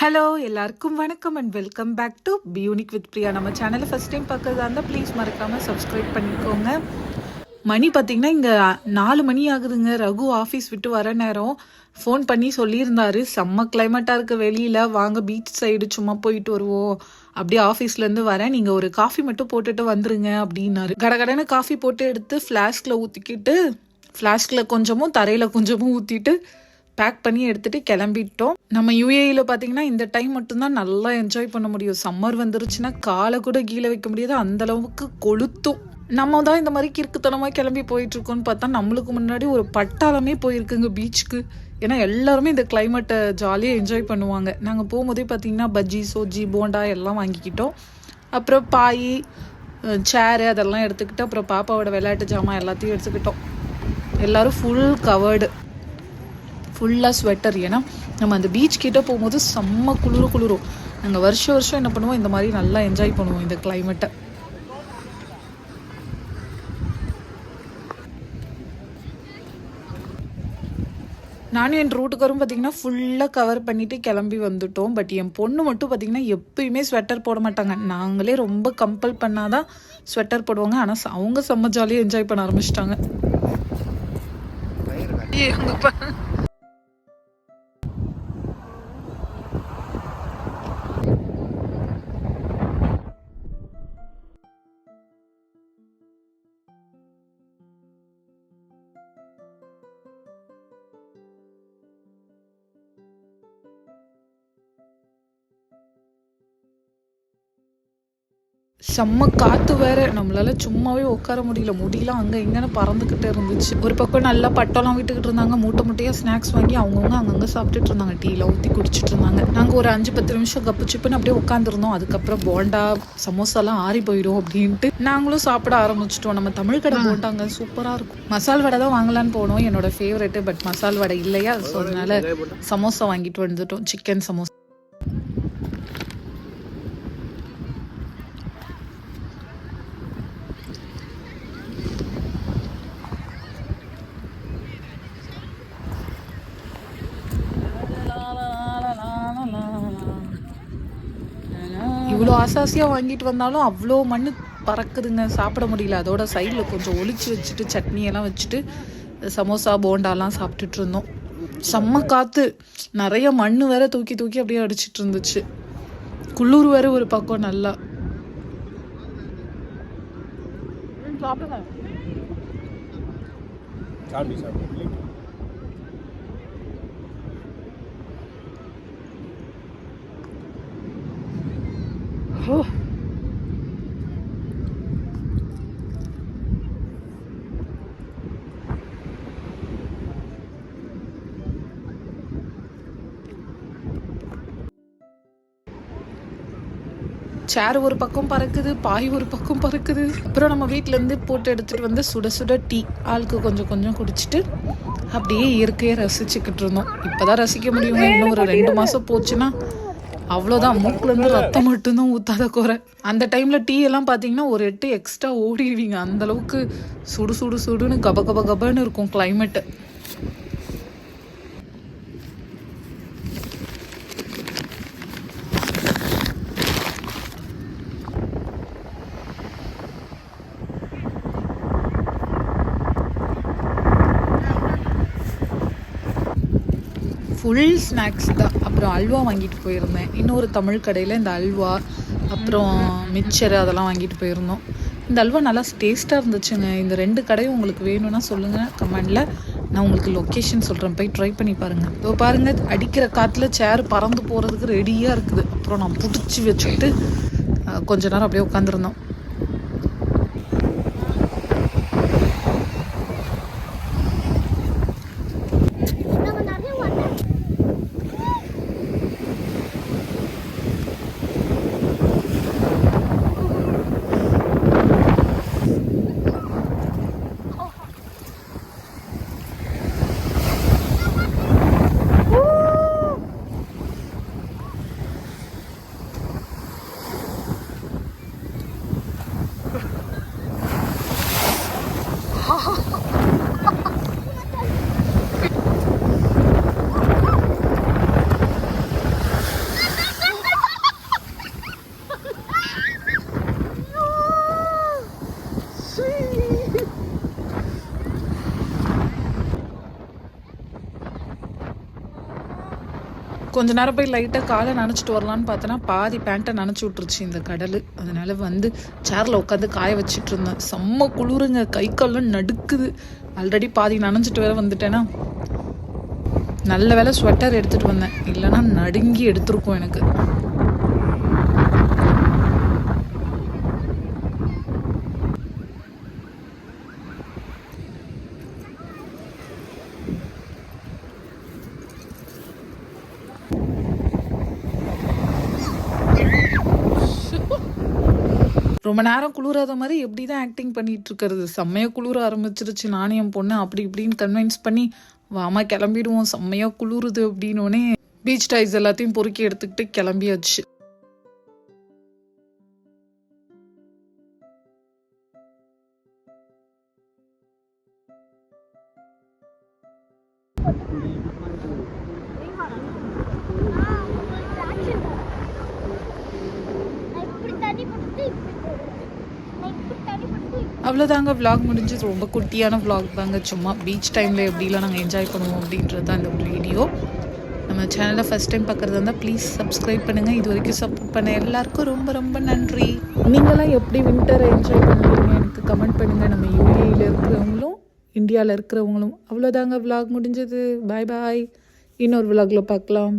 Hello எல்லாருக்கும் வணக்கம் and welcome back to பியூனிக் வித் பிரியா நம்ம சேனலை ஃபஸ்ட் டைம் பார்க்கறதா இருந்தால் ப்ளீஸ் மறக்காமல் சப்ஸ்கிரைப் பண்ணிக்கோங்க. மணி பார்த்தீங்கன்னா இங்கே நாலு மணி ஆகுதுங்க. ரகு ஆஃபீஸ் விட்டு வர நேரம். ஃபோன் பண்ணி சொல்லியிருந்தாரு. செம்ம கிளைமேட்டாக இருக்க வெளியில். வாங்க பீச் சைடு சும்மா போயிட்டு வருவோம். அப்படியே ஆஃபீஸ்லேருந்து வரேன். நீங்கள் ஒரு காஃபி மட்டும் போட்டுட்டு வந்துருங்க அப்படின்னாரு. கடகடன்னு காஃபி போட்டு எடுத்து ஃப்ளாஸ்கில் ஊற்றிக்கிட்டு ஃப்ளாஸ்கில் கொஞ்சமும் தரையில் கொஞ்சமும் ஊற்றிட்டு பேக் பண்ணி எடுத்துகிட்டு கிளம்பிட்டோம். நம்ம யூஏயில் பார்த்தீங்கன்னா இந்த டைம் மட்டும்தான் நல்லா என்ஜாய் பண்ண முடியும். சம்மர் வந்துருச்சுன்னா காலை கூட கீழே வைக்க முடியாது. அந்தளவுக்கு கொளுத்தும். நம்ம தான் இந்த மாதிரி கிறுக்குத்தனமாக கிளம்பி போயிட்டுருக்கோன்னு பார்த்தா நம்மளுக்கு முன்னாடி ஒரு பட்டாளமே போயிருக்குங்க பீச்சுக்கு ஏன்னா எல்லாருமே இந்த கிளைமேட்டை ஜாலியாக என்ஜாய் பண்ணுவாங்க. நாங்கள் போகும்போதே பார்த்தீங்கன்னா பஜ்ஜி சோஜி போண்டா எல்லாம் வாங்கிக்கிட்டோம். அப்புறம் பாய் சேரு அதெல்லாம் எடுத்துக்கிட்டு அப்புறம் பாப்பாவோட விளையாட்டு ஜாமான் எல்லாத்தையும் எடுத்துக்கிட்டோம். எல்லோரும் ஃபுல் கவர்டு ஃபுல்லாக ஸ்வெட்டர் ஏன்னா நம்ம அந்த பீச் கிட்டே போகும்போது செம்ம குளிர குளிரும் நாங்கள் வருஷம் வருஷம் என்ன பண்ணுவோம்? இந்த மாதிரி நல்லா என்ஜாய் பண்ணுவோம் இந்த கிளைமேட்டை நானும் என் ரூட்டுக்காரும் பார்த்தீங்கன்னா ஃபுல்லாக கவர் பண்ணிவிட்டு கிளம்பி வந்துட்டோம். பட் என் பொண்ணு மட்டும் பார்த்தீங்கன்னா எப்பயுமே ஸ்வெட்டர் போட மாட்டாங்க. நாங்களே ரொம்ப கம்பல் பண்ணாதான் ஸ்வெட்டர் போடுவாங்க. ஆனால் அவங்க செம்ம ஜாலியாக என்ஜாய் பண்ண ஆரம்பிச்சிட்டாங்க. செம்ம காத்து வேற. நம்மளால சும்மாவே உட்கார முடியல. முடியலாம் அங்க இங்கன்னு பறந்துக்கிட்டே இருந்துச்சு. ஒரு பக்கம் நல்லா பட்டம்லாம் விட்டுக்கிட்டு இருந்தாங்க. மூட்டை மூட்டையா ஸ்நாக்ஸ் வாங்கி அவங்கவுங்க அங்கங்க சாப்பிட்டுட்டு இருந்தாங்க. டீல ஊற்றி குடிச்சிட்டு இருந்தாங்க. நாங்க ஒரு அஞ்சு பத்து நிமிஷம் கப்பு சிப்புன்னு அப்படியே உட்காந்துருந்தோம் அதுக்கப்புறம் போண்டா சமோசாலாம் ஆறி போயிடும் அப்படின்ட்டு நாங்களும் சாப்பிட ஆரம்பிச்சிட்டோம். நம்ம தமிழ் கடை போண்டாங்க. சூப்பரா இருக்கும். மசால் வடை தான் வாங்கலான்னு போனோம். என்னோட ஃபேவரெட் பட் மசால் வடை இல்லையா? ஸோ அதனால சமோசா வாங்கிட்டு வந்துட்டோம். சிக்கன் சமோசா. ஆசாசியாக வாங்கிட்டு வந்தாலும் அவ்வளோ மண் பறக்குதுங்க. சாப்பிட முடியல. அதோட சைடில் கொஞ்சம் ஒளிச்சு வச்சுட்டு சட்னி எல்லாம் வச்சுட்டு சமோசா போண்டாலாம் சாப்பிட்டுட்டு இருந்தோம். செம்ம காற்று நிறைய மண் வேற தூக்கி தூக்கி அப்படியே அடிச்சிட்டு இருந்துச்சு. குள்ளூர் வேற ஒரு பக்கம் நல்லா. சாப்பிடுங்க. ஓ சேர் ஒரு பக்கம் பறக்குது பாய் ஒரு பக்கம் பறக்குது. அப்புறம் நம்ம வீட்டிலேருந்து இருந்து போட்டு எடுத்துட்டு வந்து சுட சுட டீ ஆளுக்கு கொஞ்சம் கொஞ்சம் குடிச்சிட்டு அப்படியே இயற்கையை ரசிச்சுக்கிட்டு இருந்தோம். இப்பதான் ரசிக்க முடியுங்க. இன்னும் ஒரு ரெண்டு மாசம் போச்சுன்னா அவ்வளோதான் மூக்கில் இருந்து ரத்தம் மட்டும்தான் ஊத்தாத குறை. அந்த டைமில் டீ எல்லாம் பார்த்தீங்கன்னா ஒரு எட்டு எக்ஸ்ட்ரா ஓடிடுவீங்க. அந்தளவுக்கு சுடு சுடு சுடுன்னு கப கப கபன்னு இருக்கும் கிளைமேட்டு ஃபுல் ஸ்நாக்ஸ் தான். அப்புறம் அல்வா வாங்கிட்டு போயிருந்தேன். இன்னொரு தமிழ் கடையில் இந்த அல்வா அப்புறம் மிக்சர் அதெல்லாம் வாங்கிட்டு போயிருந்தோம். இந்த அல்வா நல்லா டேஸ்ட்டாக இருந்துச்சுங்க. இந்த ரெண்டு கடையும் உங்களுக்கு வேணும்னா சொல்லுங்கள் கமெண்டில் நான் உங்களுக்கு லொக்கேஷன் சொல்கிறேன் போய் ட்ரை பண்ணி பாருங்கள் இப்போ பாருங்கள் அடிக்கிற காற்றுல சேர் பறந்து போகிறதுக்கு ரெடியாக இருக்குது. அப்புறம் நான் பிடிச்சி வச்சுக்கிட்டு கொஞ்ச நேரம் அப்படியே உட்காந்துருந்தோம் கொஞ்ச நேரம் போய் லைட்டாக காலை நினச்சிட்டு வரலான்னு பார்த்தோன்னா பாதி பேண்ட்டை நினச்சி விட்ருச்சு இந்த கடல். அதனால வந்து சேரில் உட்காந்து காய வச்சுட்டு இருந்தேன். செம்ம குளிருங்க. கை கால்லாம் நடுக்குது. ஆல்ரெடி பாதி நனைஞ்சிட்டு வேற வந்துட்டேன்னா நல்ல வேளை ஸ்வெட்டர் எடுத்துகிட்டு வந்தேன். இல்லைன்னா நடுங்கி எடுத்திருக்கும் எனக்கு. ரொம்ப நேரம் குளிராத மாதிரி எப்படி தான் ஆக்டிங் பண்ணிட்டு இருக்கிறது செம்மையா குளிர ஆரம்பிச்சிருச்சு நானும் என் பொண்ணு அப்படி இப்படின்னு கன்வின்ஸ் பண்ணி வாமா கிளம்பிடுவோம் செம்மையா குளிருது அப்படின்னோடனே பீச் டைஸ் எல்லாத்தையும் பொறுக்கி எடுத்துக்கிட்டு கிளம்பியாச்சு அவ்வளோதாங்க vlog முடிஞ்சது. ரொம்ப குட்டியான vlog தாங்க. சும்மா பீச் டைமில் எப்படிலாம் நாங்கள் என்ஜாய் பண்ணுவோம் அப்படின்றது தான் இந்த வீடியோ நம்ம சேனலை ஃபஸ்ட் டைம் பார்க்குறது இருந்தால் ப்ளீஸ் சப்ஸ்கிரைப் பண்ணுங்கள் இது வரைக்கும் சப்போர்ட் பண்ண எல்லாருக்கும் ரொம்ப ரொம்ப நன்றி. நீங்களாம் எப்படி வின்டரை என்ஜாய் பண்ணுவீங்க எனக்கு கமெண்ட் பண்ணுங்கள் நம்ம யூஏயில் இருக்கிறவங்களும் இந்தியாவில் இருக்கிறவங்களும். அவ்வளோதாங்க vlog முடிஞ்சது. பாய் பாய் இன்னொரு விளாகில் பார்க்கலாம்.